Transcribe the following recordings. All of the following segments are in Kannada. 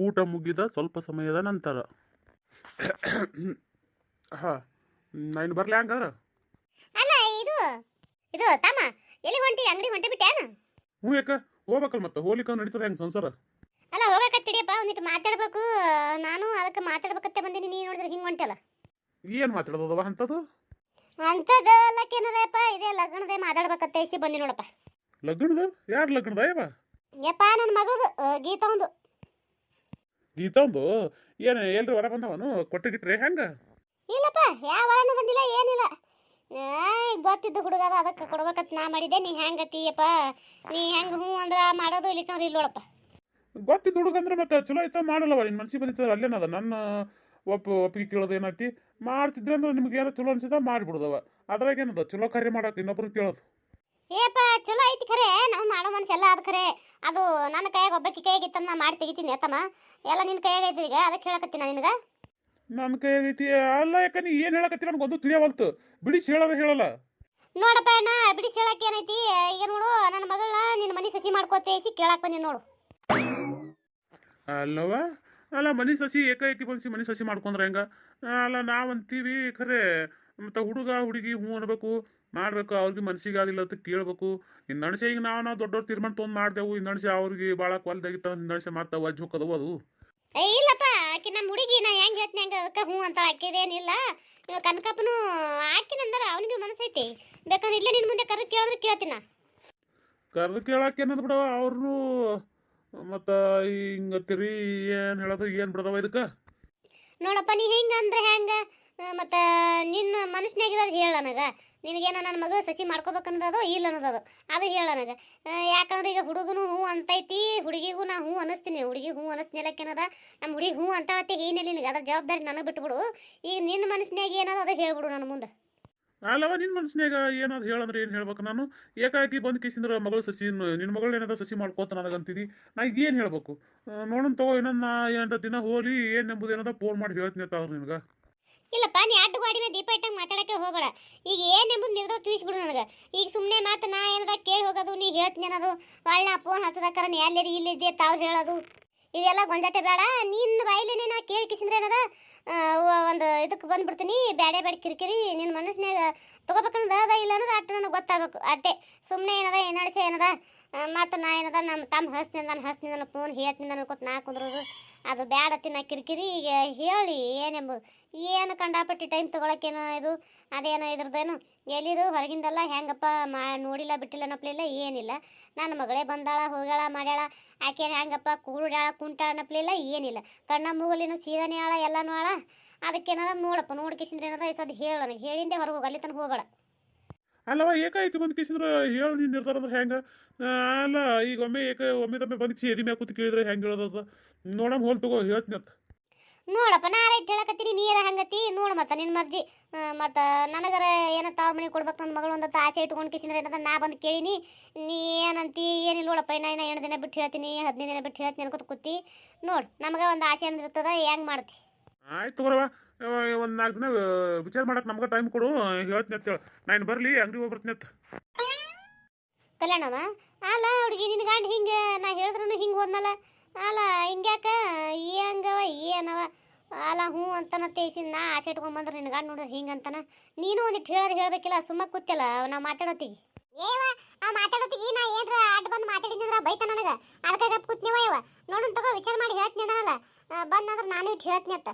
ಊಟ ಮುಗಿದ ಸ್ವಲ್ಪ ಸಮಯದ ನಂತರ. ಹಾಂ ನಾನು ಬರಲಿ ಹಂಗಾದ್ರೆ? ಅಲ್ಲ ಇದು ಇದು ತಮ್ಮ ಎಲ್ಲಿ ಹೊಂಟಿ ಅಂಗಡಿ ಹೊಂಟಿ ಬಿಟ್ಟೇನು ಹ್ಞೂ ಯಾಕ ಹೋಗ್ಬೇಕಲ್ಲ ಮತ್ತೆ ಹೋಲಿಕ ನಡೀತದೆ ಹೆಂಗೆ ಸಂಸಾರ? ಅಲ್ಲ ಹೋಗಕತ್ತಿಡಿಯಪ್ಪ ಒಂದಿಟ್ಟು ಮಾತಾಡ್ಬೇಕು ನಾನು ಅದಕ್ಕೆ ಮಾತಾಡ್ಬೇಕತ್ತೆ ಬಂದೀನಿ ನೀನು ನೋಡಿದ್ರೆ ಹಿಂಗೆ ಹೊಂಟಲ್ಲ. ಏನು ಮಾತಾಡೋದವ ಅಂಥದ್ದು? ಅಂಥದ್ದಲ್ಲಕ್ಕೇನದಪ್ಪ ಇದೇ ಲಗ್ನದೇ ಮಾತಾಡ್ಬೇಕತ್ತೆ ಇಸಿ ಬಂದಿ ನೋಡಪ್ಪ. ಲಗ್ನದ? ಯಾರು ಲಗ್ನದ ಯಪ್ಪ ಯಪ್ಪ ನನ್ನ ಮಗಳದು ಗೀತಾ ಒಂದು. ಗೀತಾ ಏನ ಎಲ್ರು ಹೊರ ಬಂದವನು? ಕೊಟ್ಟು ಗಿಟ್ರೆ ಹೆಂಗ? ಇಲ್ಲಪ್ಪ ಯಾವ ವಾರನೂ ಬಂದಿಲ್ಲ ಏನಿಲ್ಲ. ಗೊತ್ತಿದ್ದು ಹುಡುಗ ಅದ ಅದಕ್ಕೆ ಕೊಡ್ಬೇಕಂತ ನಾ ಮಾಡಿದ್ದೆ. ನೀ ಹೆಂಗತ್ತೀಯಪ್ಪ ನೀ ಹೆಂಗ ಹ್ಞೂ ಅಂದ್ರೆ ಮಾಡೋದು ಇಲ್ಲಿಕಂದ್ರೆ ಇಲ್ಲ ನೋಡಪ್ಪ. ಗೊತ್ತಿದ್ದು ಹುಡುಗಂದ್ರೆ ಮತ್ತೆ ಚಲೋ ಐತ ಮಾಡಲ್ಲವ. ನಿನ್ನ ಮನ್ಸಿಗೆ ಬಂದಿತ್ತಂದ್ರೆ ಅಲ್ಲೇನದ ನನ್ನ ಒಪ್ಪ ಒಪ್ಪಿಗೆ ಕೇಳೋದು ಏನೈತಿ ಮಾಡ್ತಿದ್ರೆ ಅಂದ್ರೆ ನಿಮ್ಗೆ ಏನೋ ಚಲೋ ಅನ್ಸಿದ ಮಾಡಿಬಿಡ್ದವ. ಅದ್ರಾಗ ಏನದ? ಚಲೋ ಕಾರ್ಯ ಮಾಡಕ್ಕೆ ಇನ್ನೊಬ್ರನ್ನ ಕೇಳೋದು. ಏಪ್ಪ ಚಲೋ ಐತಿ ಖರೆ. ನಾನು ಮಾಡೋ ಮನಸ್ಸೆಲ್ಲ ಅದು ಖರೆ. ಅದು ನನ್ನ ಕೈಯಾಗ ಒಬ್ಬಕ್ಕೆ ಕೈಯಾಗ ನಾ ಮಾಡಿ ತೆಗಿತೀನಿ ತಮ್ಮ ಎಲ್ಲ ನಿನ್ನ ಕೈಯಾಗ ಐತಿ ಈಗ ಅದಕ್ಕೆ ಹೇಳಕತ್ತೀನಿ ನಿನಗೆ? ನನ್ನ ಕೈಯಾಗೈತಿ ಅಲ್ಲ ಯಾಕ ನೀ ಏನು ಹೇಳಕತ್ತಿ? ನನಗೆ ಒಂದು ತಿಳಿಯವಲ್ತು ಬಿಡಿಸಿ ಹೇಳೋರು ಹೇಳಲ್ಲ. ನೋಡಪ್ಪ ಅಣ್ಣ ಬಿಡಿಸಿ ಹೇಳಕ್ಕೆ ಏನೈತಿ? ಈಗ ನೋಡು ನನ್ನ ಮಗಳನ್ನ ನಿನ್ನ ಮನೆ ಸಸಿ ಮಾಡ್ಕೋತೇಸಿ ಕೇಳಕ್ಕೆ ಬಂದೀನಿ ನೋಡು. ಅಲ್ಲವ ಅಲ್ಲ ಮನೆ ಸಸಿ ಏಕಾಏಕಿ ಬಂದಿಸಿ ಮನೆ ಸಸಿ ಮಾಡ್ಕೊಂಡ್ರೆ ಹೆಂಗ? ಅಲ್ಲ ನಾವು ಅಂತೀವಿ ಖರೆ. ಮತ್ತು ಹುಡುಗ ಹುಡುಗಿ ಹ್ಞೂ ಅನ್ಬೇಕು. ಮಾಡಬೇಕು ಅವ್ರಿಗೆ ಮನ್ಸಿಗೆ ಆಗಿಲ್ಲ ಅಂತ ಕೇಳ್ಬೇಕು. ಹಿಂದಣಿಸೆ ಈಗ ನಾವು ನಾವು ದೊಡ್ಡವ್ರು ತೀರ್ಮಾನ ತೊಗೊಂಡು ಮಾಡ್ದೆವು. ಹಿಂದಣಿಸೆ ಅವ್ರಿಗೆ ಭಾಳ ಕೊಲ್ದಾಗಿತ್ತ. ಹಿಂದಣಿಸೆ ಮತ್ತೆ ವಜ್ಜು ಹೋಗೋದವು ಅದು. ಏ ಇಲ್ಲಪ್ಪ ಆಕಿ ನಮ್ಮ ಹುಡುಗಿ ನಾ ಹೆಂಗೆ ಹೇಳ್ತೀನಿ ಹಂಗೆ ಅದಕ್ಕೆ ಹ್ಞೂ ಅಂತ ಹಾಕಿದೇನಿಲ್ಲ ಇವ ಕನಕಪ್ಪನು ಹಾಕಿನಂದ್ರೆ ಅವನಿಗೆ ಮನಸ್ಸೈತಿ. ಬೇಕಾದ್ರೆ ಇಲ್ಲೇ ನಿನ್ನ ಮುಂದೆ ಕರೆದು ಕೇಳಿದ್ರೆ ಕೇಳ್ತೀನಿ. ಕರೆದು ಕೇಳಕ್ಕೆ ಏನದು ಬಿಡವ? ಅವ್ರನ್ನು ಮತ್ತು ತಿರಿ ಏನು ಹೇಳೋದು? ಏನು ಬಿಡದವ ಇದಕ್ಕೆ? ನೋಡಪ್ಪ ನೀ ಹಿಂಗೆ ಅಂದ್ರೆ ಹೆಂಗೆ? ಮತ್ತು ನಿನ್ನ ಮನಸ್ಸಿನಾಗಿರೋದು ಹೇಳ ನಿನಗೆ. ನಿನಗೇನ ನನ್ನ ಮಗಳು ಸಸಿ ಮಾಡ್ಕೋಬೇಕನ್ನೋದು ಇಲ್ಲ ಅನ್ನೋದು. ಅದು ಹೇಳ ನನಗೆ. ಯಾಕಂದ್ರೆ ಈಗ ಹುಡುಗನು ಹ್ಞೂ ಅಂತೈತಿ, ಹುಡುಗಿಗೂ ನಾ ಹ್ಞೂ ಅನಿಸ್ತೀನಿ ಹುಡುಗಿ ಹ್ಞೂ ಏನದ? ನಮ್ಮ ಹುಡುಗಿ ಹ್ಞೂ ಅಂತ ಏನಿಲ್ಲ ನಿನಗೆ ಅದ್ರ ಜವಾಬ್ದಾರಿ ನನಗೆ ಬಿಟ್ಬಿಡು. ಈಗ ನಿನ್ನ ಮನಸ್ಸಿನಾಗ ಏನದ ಅದು ಹೇಳ್ಬಿಡು ನನ್ನ ಮುಂದೆ. ಅಲ್ಲವ, ನಿನ್ನ ಮನಸ್ಸಿನಾಗ ಏನಾದ್ರು ಹೇಳಂದ್ರೆ ಏನು ಹೇಳ್ಬೇಕು ನಾನು? ಏಕಾಏಕಿ ಬಂದು ಕಿಸಿಂದ್ರೆ ಮಗಳು ಸಸಿ, ನಿನ್ನ ಮಗಳು ಏನಾದ್ರು ಸಸಿ ಮಾಡ್ಕೋತ ನನಗಂತೀರಿ ನಾ ಏನು ಹೇಳ್ಬೇಕು? ನೋಡೋಣ ತಗೋ, ಇನ್ನೊಂದು ನಾ ಏನಂತ ದಿನ ಹೋಲಿ, ಏನು ಎಂಬುದು ಏನದ ಫೋನ್ ಮಾಡಿ ಹೇಳ್ತೀನಿ ಅವ್ರು ನಿನಗೆ. ಇಲ್ಲಪ್ಪ, ನೀ ಅಡ್ಡು ಗಾಡಿನ ದೀಪ ಇಟ್ಟಂಗೆ ಮಾತಾಡಕ್ಕೆ ಹೋಗಬೇಡ. ಈಗ ಏನೆಂಬುದು ನಿರ್ಧಾರ ತಿಳಿಸ್ಬಿಡು ನನಗೆ. ಈಗ ಸುಮ್ಮನೆ ಮಾತು, ನಾ ಏನದ ಕೇಳಿ ಹೋಗೋದು, ನೀ ಹೇಳ್ತೀನಿ ಅನ್ನೋದು. ಒಳ್ಳೆ ಫೋನ್ ಹಚ್ಚದಕ್ಕಾರ ನೀ ಎಲ್ಲಿ ಇಲ್ಲಿದ್ದೆ ತಾವ್ರು ಹೇಳೋದು. ಇದೆಲ್ಲ ಗೊಂಜಾಟ ಬೇಡ. ನಿನ್ನ ಬಾಯಿಲೇನೆ ನಾ ಕೇಳಿ ಕಿಸಿಂದ್ರೆ ಏನದ? ಒಂದು ಇದಕ್ಕೆ ಬಂದ್ಬಿಡ್ತೀನಿ. ಬ್ಯಾಡೆ ಬ್ಯಾಡ ಕಿರಿಕಿರಿ. ನಿನ್ನ ಮನಸ್ಸಿನಾಗ ತಗೋಬೇಕಂದ್ರೆ ಅದ ಇಲ್ಲ ಅನ್ನೋದು ಅಟ್ಟು ನನಗೆ ಗೊತ್ತಾಗಬೇಕು. ಅಟ್ಟೆ. ಸುಮ್ಮನೆ ಏನದ ಏನಾಡಿಸಿ ಏನದ? ಮತ್ತು ನಾ ಏನದ ನಮ್ಮ ತಮ್ಮ ಹಸ್ನಿ ನಾನು ಹಸ್ನಿ ನನ್ನ ಫೋನ್ ಹೇಳ್ತೀನಿ ಅನ್ಕೋತ ನಾ ಕುಂದ್ರೋದು. ಅದು ಬ್ಯಾಡ ತಿನ್ನ ಕಿರಿಕಿರಿ, ಈಗ ಹೇಳಿ ಏನೆಂಬುದು. ಏನು ಕಂಡಾಪಟ್ಟಿ ಟೈಮ್ ತೊಗೊಳಕ್ಕೇನು ಇದು? ಅದೇನೋ ಇದ್ರದ್ದೇನು? ಎಲ್ಲಿದು? ಹೊರಗಿಂದಲ್ಲ ಹೆಂಗಪ್ಪ ಮಾ ನೋಡಿಲ್ಲ, ಬಿಟ್ಟಿಲ್ಲ ನಪ್ಲಿಲ್ಲ ಏನಿಲ್ಲ. ನನ್ನ ಮಗಳೇ ಬಂದಾಳ, ಹೋಗ್ಯಾಳ, ಮಾಡ್ಯಾಳ. ಆಕೆ ಹೆಂಗಪ್ಪ ಕೂಡ್ಯಾಳ ಕುಂಟಾಳ ನಪ್ಲಿಲ್ಲ ಏನಿಲ್ಲ. ಕಣ್ಣ ಮೂಗಲಿನ ಸೀದನೇ ಆಳ, ಎಲ್ಲನೂ ಆಳ. ಅದಕ್ಕೇನಾರ ನೋಡಪ್ಪ ನೋಡ್ಕಿಸಿದ್ರೆ ಏನದ ಸದ್ ಹೇಳು ನನಗೆ. ಹೇಳಿಂದೆ ಹೊರಗೆ ಹೋಗಿ, ಅಲ್ಲಿ ತನಕ ಹೋಗಬೇಡ. ಅಲ್ಲವ ಏಕಾಏಕಿ ಬಂದು ಕಿಸಿದ್ರೆ ಹೇಳು ನೀನು ನಿರ್ಧಾರ ಅಂದ್ರೆ ಹೆಂಗೆ? ಅಲ್ಲ ಈಗ ಒಮ್ಮೆ ಏಕ ಒಮ್ಮೆ ತಮ್ಮೆ ಬಂದು ಸೇರಿ ಮ್ಯಾಗ ಕೂತು ಕೇಳಿದ್ರೆ ಹೆಂಗೆ ಹೇಳೋದದ ನೋಡಮ್ ಹೋಲ್ ತಗೋ ಹೇಳ್ತೀನಿ ಅಂತ ನೋಡಪ್ಪ ನಾ ರೈಟ್ ಹೇಳಕತ್ತೀನಿ ನೀರ ಹಂಗತಿ? ನೋಡು ಮತ್ತೆ ನಿನ್ನ ಮರ್ಜಿ. ಮತ್ತು ನನಗರ ಏನ ತವ್ರ ಮನೆ ಕೊಡ್ಬೇಕು ನನ್ನ ಮಗಳು ಒಂದತ್ತು ಆಸೆ ಇಟ್ಕೊಂಡು ಕಿಸಿದ್ರೆ ಏನದ ನಾ ಬಂದು ಕೇಳೀನಿ. ನೀ ಏನಂತಿ ಏನಿಲ್ಲ ನೋಡಪ್ಪ ಇನ್ನ ಇನ್ನ ಎರಡು ದಿನ ಬಿಟ್ಟು ಹೇಳ್ತೀನಿ ಹದಿನೈದು ದಿನ ಬಿಟ್ಟು ಹೇಳ್ತೀನಿ ಅನ್ಕೋತ ಕೂತಿ. ನೋಡು ನಮಗೆ ಒಂದು ಆಸೆ ಅಂದಿರ್ತದ ಹೆಂಗೆ ಮಾಡ್ತಿ? ಆಯ್ತು ತಗೋರವ ಒಂದು ನಾಲ್ಕು ದಿನ ವಿಚಾರ ಮಾಡಕ್ಕೆ ನಮ್ಗೆ ಟೈಮ್ ಕೊಡು ಹೇಳ್ತೀನಿ ಅಂತ ಹೇಳು. ನಾನು ಬರಲಿ ಅಂಗಡಿ ಹೋಗಿ ಬರ್ತೀನಿ ಅಂತ. ಕಲ್ಯಾಣವ ಅಲ್ಲ ಹುಡುಗಿ ನಿನ್ನ ಗಂಡ ಹಿಂಗೆ ನಾ ಹೇಳಿದ್ರು ಹಿಂಗೆ ಹೋದ್ನಲ್ಲ. ಅಲ್ಲ ಹಿಂಗ್ಯಾಕ ಹಂಗವ ಏನವ ಅಲ್ಲ ಹ್ಞೂ ಅಂತನ ತೇಸಿ ನಾ ಆಸೆ ಇಟ್ಕೊಂಬಂದ್ರೆ ನಿನ್ನ ಗಂಡ ನೋಡಿದ್ರೆ ಹಿಂಗೆ ಅಂತನ. ನೀನು ಒಂದಿಟ್ಟು ಹೇಳೋರು ಹೇಳಬೇಕಿಲ್ಲ ಸುಮ್ಮನೆ ಕೂತಿಲ್ಲ ನಾ ಮಾತಾಡೋತಿಗೆ ಏವ ಆ ಮಾತಾಡೋತಿಗೆ ನಾ ಏನ್ರ ಅಡ್ಡ ಬಂದು ಮಾತಾಡಿದ್ರೆ ಬೈತ ನನಗೆ. ಅದಕ್ಕಾಗ ಕೂತ್ನೇವ ಇವ. ನೋಡೋಣ ತಗೋ ವಿಚಾರ ಮಾಡಿ ಹೇಳ್ತೀನಿ ಅದಲ್ಲ ಬಂದಂದ್ರೆ ನಾನು ಇಟ್ಟು ಹೇಳ್ತೀನಿ ಅಂತ.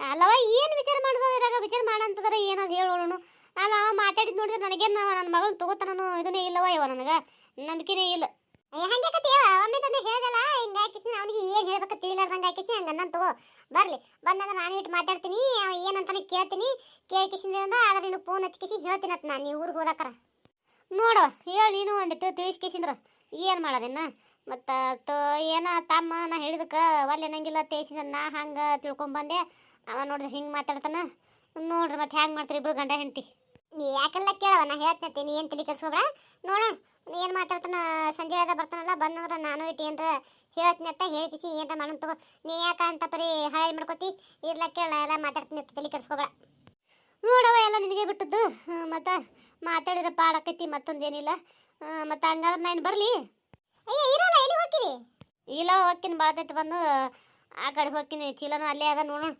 ಅಲ್ಲವ ಏನು ವಿಚಾರ ಮಾಡೋದು ವಿಚಾರ ಮಾಡಂತಂದ್ರೆ ಏನದು ಹೇಳೋಣ ನಾನು ಅವ ಮಾತಾಡಿದ್ ನೋಡಿದ್ರೆ ನನಗೇನು ನನ್ನ ಮಗಳನ್ನ ತಗೋತಾನೋ ಇದನ್ನೇ ಇಲ್ಲವ ಇವ ನನಗೆ? ನಂಬಿಕೆನೇ ಇಲ್ಲ. ಹಂಗೆ ಕತ್ತಿಯವ ಒಮ್ಮೆ ತಂದೆ ಹೇಳ್ದಲ್ಲ ಹಿಂಗೆ ಹಾಕಿಸಿ ಅವನಿಗೆ ಏನು ಹೇಳ್ಬೇಕು ತಿಳಿಲಾರ್ದಂಗೆ ಹಾಕಿಸಿ ಹಂಗೆ ನನ್ನ ತಗೋ. ಬರಲಿ. ಬಂದಾಗ ನಾನು ಇಟ್ಟು ಮಾತಾಡ್ತೀನಿ ಅವ ಏನಂತಾನೆ ಕೇಳ್ತೀನಿ. ಕೇಳ್ಕಿಸಿಂದ ಆದ್ರೆ ನೀನು ಫೋನ್ ಹಚ್ಕಿಸಿ ಹೇಳ್ತೀನಿ ಅಂತ ನಾನು ನೀವು ಊರಿಗೆ ಹೋದಾಕರ. ನೋಡು ಹೇಳಿ ನೀನು ಒಂದಿಟ್ಟು ತಿಳಿಸ್ಕಿಸಿದ್ರ. ಏನು ಮಾಡೋದಿನ್ನ? ಮತ್ತು ತೋ ಏನ ತಮ್ಮ ನಾ ಹೇಳಿದಕ್ಕೆ ಒಲ್ಲೆ ನಂಗಿಲ್ಲ ತೇಸಿದ ನಾ ಹಂಗೆ ತಿಳ್ಕೊಂಬಂದೆ. ಅವ ನೋಡಿದ್ರೆ ಹಿಂಗೆ ಮಾತಾಡ್ತಾನ? ನೋಡ್ರಿ ಮತ್ತೆ ಹ್ಯಾಂಗೆ ಮಾಡ್ತಾರೆ ಇಬ್ರು ಗಂಡ ಹೆಂಡತಿ? ನೀ ಯಾಕೆಲ್ಲ ಕೇಳವ? ನಾ ಹೇಳ್ತೀನಿ ನೀ ಏನು ತಲೆ ಕೆಡ್ಸ್ಕೊಬೇಡ? ನೋಡೋಣ ಏನು ಮಾತಾಡ್ತಾನ? ಸಂಜೆ ಅದ ಬರ್ತಾನಲ್ಲ, ಬಂದಂದ್ರೆ ನಾನು ಇಟ್ಟು ಏನರ ಹೇಳ್ತೀನಿ ಅಂತ ಹೇಳ್ತೀಸಿ ಏನರ ಮಾಡೋಣ ತಗೋ. ನೀ ಯಾಕ ಅಂತ ಪರಿ ಹಾಳು ಮಾಡ್ಕೋತಿ? ಇರ್ಲ ಕೇಳ ಎಲ್ಲ ಮಾತಾಡ್ತೀನಿ ಅಂತ ತಲೆ ಕೆಡ್ಸ್ಕೊಬೇಡ. ನೋಡವ ಎಲ್ಲ ನಿನಗೆ ಬಿಟ್ಟದ್ದು. ಮತ್ತು ಮಾತಾಡಿದ್ರೆ ಪಾಡಾಕೈತಿ ಮತ್ತೊಂದೇನಿಲ್ಲ. ಮತ್ತು ಹಂಗಾದ್ರೆ ನಾನು ಬರಲಿ? ಅಯ್ಯ, ಇರಲ್ಲ ಎಲ್ಲಿ ಹೋಗ್ತೀರಿ? ಇಲ್ಲ, ಹೋಗ್ತೀನಿ ಬಾಳ್ತೈತಿ ಬಂದು. ಆ ಕಡೆ ಹೋಗ್ತೀನಿ, ಚೀಲನೂ ಅಲ್ಲೇ ಅದ, ನೋಡೋಣ.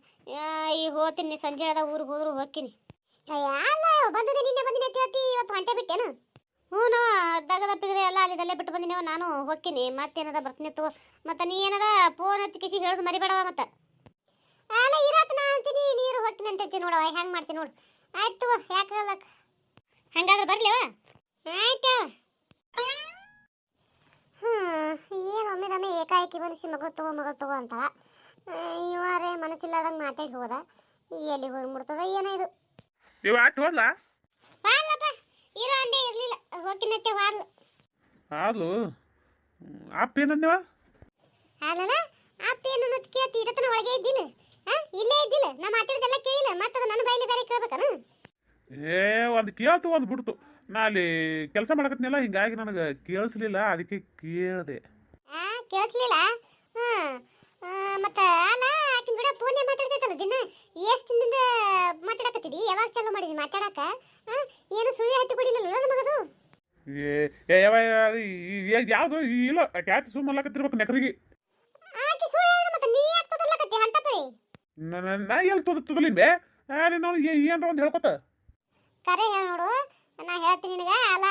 ಈಗ ಹೋಗ್ತೀನಿ ಸಂಜೆ ಅದ ಊರಿಗೆ ಹೋದ್ರು ಹೋಗ್ತೀನಿ. ಅಲ್ಲ ಬಂದಿದೆ ನಿನ್ನೆ ಬಂದಿನಿ ಅಂತ ಹೇಳ್ತಿ ಇವತ್ತು ಹೊಂಟೆ ಬಿಟ್ಟೇನು? ಹ್ಞೂ ನೋ ದಗದ ಪಿಗದೆ ಎಲ್ಲ ಅಲ್ಲಿದಲ್ಲೇ ಬಿಟ್ಟು ಬಂದಿನೇವ ನಾನು ಹೋಗ್ತೀನಿ ಮತ್ತೇನದ ಬರ್ತೀನಿ ತಗೋ. ಮತ್ತೆ ನೀ ಏನದ ಫೋನ್ ಹಚ್ಚಿ ಕಿಸಿ ಹೇಳೋದು ಮರಿಬೇಡವ ಮತ್ತೆ? ಅಲ್ಲ ಇರತ್ ನಾ ಅಂತೀನಿ ನೀರು ಹೋಗ್ತೀನಿ ಅಂತ ಹೇಳ್ತೀನಿ ನೋಡವ ಹೆಂಗೆ ಮಾಡ್ತೀನಿ ನೋಡು. ಆಯ್ತು ಯಾಕೆ ಹಂಗಾದ್ರೆ ಬರ್ಲಿವ? ಆಯ್ತು ಹ್ಞೂ ಏನು ಒಮ್ಮೆ ಒಮ್ಮೆ ಏಕಾಏಕಿ ಬಂದಿಸಿ ಮಗಳು ತಗೋ ಮಗಳು ತಗೋ ಅಂತಾಳ. ಇವರೇ ಮನಸ್ಸಿಲ್ಲದಂಗೆ ಮಾತಾಡಿ ಹೋದ. ಎಲ್ಲಿ ಹೋಗಿ ಮುಡ್ತದ ಏನೋ ಇದು. ಇವ ಆಯ್ತು ಹೋದ್ಲ? ಹಾಲಪ್ಪ ಇರೋ ಅಂದೇ ಇರ್ಲಿಲ್ಲ. ಹೋಗಿನತ್ತೆ ಹಾಲು ಹಾಲು ಅಪ್ಪ ಏನಂದೇವ ಹಾಲಲ್ಲ ಅಪ್ಪ ಏನು ಅನ್ನೋದು ಕೇಳ್ತಿ ಇರತನ ಒಳಗೆ ಇದ್ದಿಲ್ಲ. ಇಲ್ಲೇ ಇದ್ದಿಲ್ಲ. ನಾ ಮಾತಾಡಿದೆಲ್ಲ ಕೇಳಿಲ್ಲ. ಮತ್ತದ ನನ್ನ ಬಾಯಲ್ಲಿ ಬೇರೆ ಕೇಳ್ಬೇಕನ ಏ ಒಂದು ಕೇಳ್ತು ಒಂದು ಬಿಡ್ತು. ನಾ ಅಲ್ಲಿ ಕೆಲಸ ಮಾಡಕತ್ನಲ್ಲ ಹಿಂಗಾಗಿ ನನಗೆ ಕೇಳಿಸ್ಲಿಲ್ಲ ಅದಕ್ಕೆ ಕೇಳಿದೆ. ಆ ಕೇಳಿಸ್ಲಿಲ್ಲ? ಆ, ಮತ್ತ ಅಲ್ಲ ಆಕಿನ ಕೂಡ ಫೋನೇ ಮಾತಾಡ್ತೈತಲ್ಲ ದಿನ. ಎಷ್ಟು ದಿನದಿಂದ ಮಾತಾಡಕತ್ತಿದಿ ಯಾವಾಗ ಚಾಲೂ ಮಾಡಿದಿ ಮಾತಾಡಕ? ಏನು ಸುಳ್ಳು ಹತ್ತಿ ಬಿಡಿಲ್ಲ ನಮಗದು ಏ ಏ ಯಾವ ಯಾವುದು ಇಲ್ಲ ಕ್ಯಾಚ್ ಸುಮ್ಮಲ್ಲಕತ್ತಿರ್ಬೇಕು ನೆಕರಿಗೆ? ಆಕಿ ಸುಳ್ಳು ಹೇಳಿದ್ರೆ ಮತ್ತೆ ನೀ ಯಾಕೆ ತೊದಲಕತ್ತಿ ಅಂತ ಪರಿ? ನಾ ಎಲ್ಲಿ ತೊದ ತೊದಲಿನ್ ಬೇ ನೀನು ಏನ್ರ ಒಂದು ಹೇಳ್ಕೊತ? ಕರೆ ಹೇಳ ನೋಡು ನಾ ಹೇಳ್ತೀನಿ ನಿನಗೆ. ಅಲ್ಲ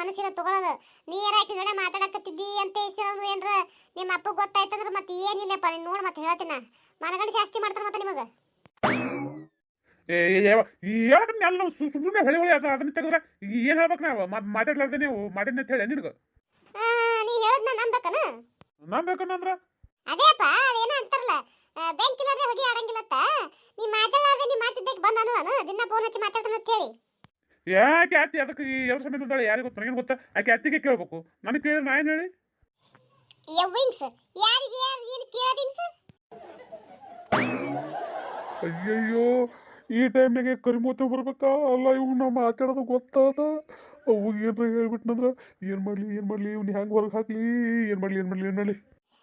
ನೀ ಏನ ತಗೊಳ್ಳೋದು ನೀರ ಆಕಿ ಜೋಡೆ ಮಾತಾಡಕತ್ತಿದ್ದಿ ಅಂತ ಇಸಿರೋದು ಏನ್ರ ನಿಮ್ಮ ಅಪ್ಪ ಗೊತ್ತಾಯ್ತಂದ್ರೆ ಮತ್ತೆ ಏನಿಲ್ಲಪ್ಪ ನೀನು ನೋಡ್ ಮತ್ತೆ ಹೇಳ್ತೀನ. ಮನಗಂಡ ಜಾಸ್ತಿ ಮಾಡ್ತಾರೆ ಮತ್ತೆ ನಿಮಗೆ. ಸುಮ್ಮನೆ ಹೊಳಿ ಹೊಳಿ ಅದ ಅದನ್ನ ತೆಗೆದ್ರೆ ಏನು ಹೇಳ್ಬೇಕು ನಾವು? ಮಾತಾಡ್ಲಾರ್ದೆ ನೀವು ಅಂತ ಹೇಳಿ ನಿನಗೆ? ಆ, ನೀ ನಂಬಕನ? ಅದೇಪ್ಪ ಅದೇನೋ ಅಂತಾರಲ್ಲ. ಹೋಗಿ ಆಡಂಗಿಲ್ಲತ್ತ. ನೀ ಮಾತಾಡಲಾರ್ದೆ ನೀ ಮಾತಿದ್ದಕ್ಕೆ ದಿನ ಫೋನ್ ಹಚ್ಚಿ ಮಾತಾಡ್ತಾನ ಅಂತ ಹೇಳಿ. ಯಾಕೆ ಅತ್ತಿ ಅದಕ್ಕೆ ಎರಡು ಸಮಯ ಇದ್ದಾಳೆ ಯಾರಿಗೆ ಗೊತ್ತು? ನನಗೇನು ಗೊತ್ತಾ? ಆಕೆ ಅತ್ತಿಗೆ ಕೇಳ್ಬೇಕು. ನನಗೆ ಕೇಳಿದ್ರೆ ನಾ ಏನು ಹೇಳಿ? ಯಾರಿಗೆ ಯಾರು ಏನು ಅಯ್ಯಯ್ಯೋ ಈ ಟೈಮ್ನಾಗೆ ಕರಿಮೂತ ಬರ್ಬೇಕಾ? ಅಲ್ಲ ಇವ್ ನಾವು ಮಾತಾಡೋದು ಗೊತ್ತಾದ. ಅವು ಏನ್ರ ಹೇಳ್ಬಿಟ್ನಂದ್ರ ಏನು ಮಾಡಲಿ ಏನು ಮಾಡಲಿ ಇವ್ನ ಹೆಂಗೆ ಹೊರಗೆ ಹಾಕ್ಲಿ? ಏನು ಮಾಡಲಿ ಏನು ಮಾಡಲಿ ಏನು ಮಾಡಲಿ?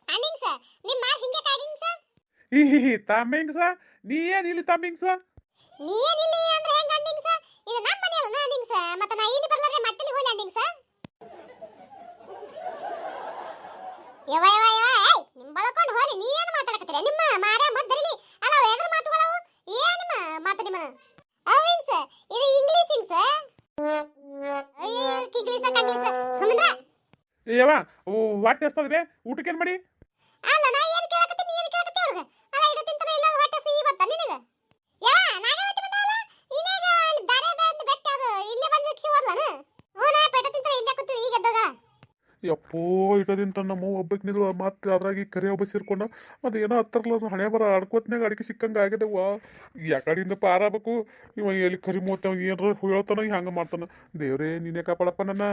ಅಣ್ಣಿಂಗ್ಸ್ ನಿಮ್ಮ ಮಾತು ಹಿಂಗೆ ಈ ತಾಂಬಿಂಗ್ಸ ನೀ ಏನು ಇಲ್ಲಿ ನೀ ಏನಿಲ್ಲ ಅಂದ್ರೆ ಹೆಂಗ ಅಂಡಿಂಗ್ಸ ಇದು ನಮ್ಮ ಮನೆ ಅಲ್ಲ ಅಂಡಿಂಗ್ಸ ಮತ್ತೆ ನಾ ಇಲ್ಲಿ ಬರ್ಲಾರ್ದೆ ಮತ್ತೆ ಹೋಗಿ ಅಂಡಿಂಗ್ಸ ಯವ ಯವ ಯವ ಏಯ್ ನಿಮ್ ಬಳಕೊಂಡು ಹೋಗಿ ನೀ ಏನು ಮಾತಾಡಕತ್ತೀರ ನಿಮ್ಮ ಮಾರ್ಯ ಮದ್ದರಿಲಿ ಅಲ್ಲ ಅವ ಎದ್ರ ಮಾತುಗಳವು ಏನ್ ನಿಮ್ಮ ಮಾತು ನಿಮ್ಮ ಅವಿಂಗ್ಸ ಇದು ಇಂಗ್ಲಿಷ್ ಇಂಗ್ಸ ಅಯ್ಯೋ ಇಂಗ್ಲಿಷ್ ಕಂಗ್ಲಿಷ್ ಸುಮ್ಮನೆ ಏವ ಹೊಟ್ಟೆ ಎಸ್ತದ್ರಿ ಊಟಕ್ಕೆ ಏನು ಮಾಡಿ ಅಲ್ಲ ನಾ ಏನ್ ಕೇಳಕತ್ತೀನಿ ನೀ ಏನ್ ಕೇಳಕತ್ತಿ ಹುಡುಗ ಅಲ್ಲ ಇದು ತಿಂತಾನ ಇಲ್ಲ ಹೊಟ್ಟೆ ಸಿಹಿ ಬತ್ತ ನಿನಗ ಯಾ ನಾಗವತಿ ಬಂದಲ್ಲ ಇನಾಗ ಅಲ್ಲಿ ದಾರೆ ಬೆಂದ ಬೆಟ್ಟ ಅದು ಇಲ್ಲೇ ಬಂದು ಸಿಕ್ಕಿ ಹೋದ್ಲನ ಹ್ಞೂ ನಾ ಪೆಟ ತಿಂತಾನ ಇಲ್ಲೇ ಕೂತು ಈಗ ಎದ್ದೋಗ ಯಪ್ಪೋ ಇಟದಿಂದ ನಮ್ಮ ಒಬ್ಬಕ್ಕೆ ನಿಲ್ವ, ಮತ್ತೆ ಅದ್ರಾಗಿ ಕರಿ ಒಬ್ಬ ಸೇರ್ಕೊಂಡ ಅದು ಏನೋ ಹತ್ತರಲ್ಲ ಹಣೆ ಬರ ಅಡ್ಕೋತ್ನಾಗ ಅಡಿಕೆ ಸಿಕ್ಕಂಗೆ ಆಗಿದೆವ್ವ ವಾ. ಯಾಕಡಿಂದ ಪಾರಾಗಬೇಕು ಇವ ಎಲ್ಲಿ ಕರಿ ಮೂವತ್ತ ಏನಾರ ಹೇಳ್ತಾನ ಹಂಗೆ ಮಾಡ್ತಾನ. ದೇವ್ರೇ, ನೀನೇ ಕಾಪಾಡಪ್ಪ ನನ್ನ.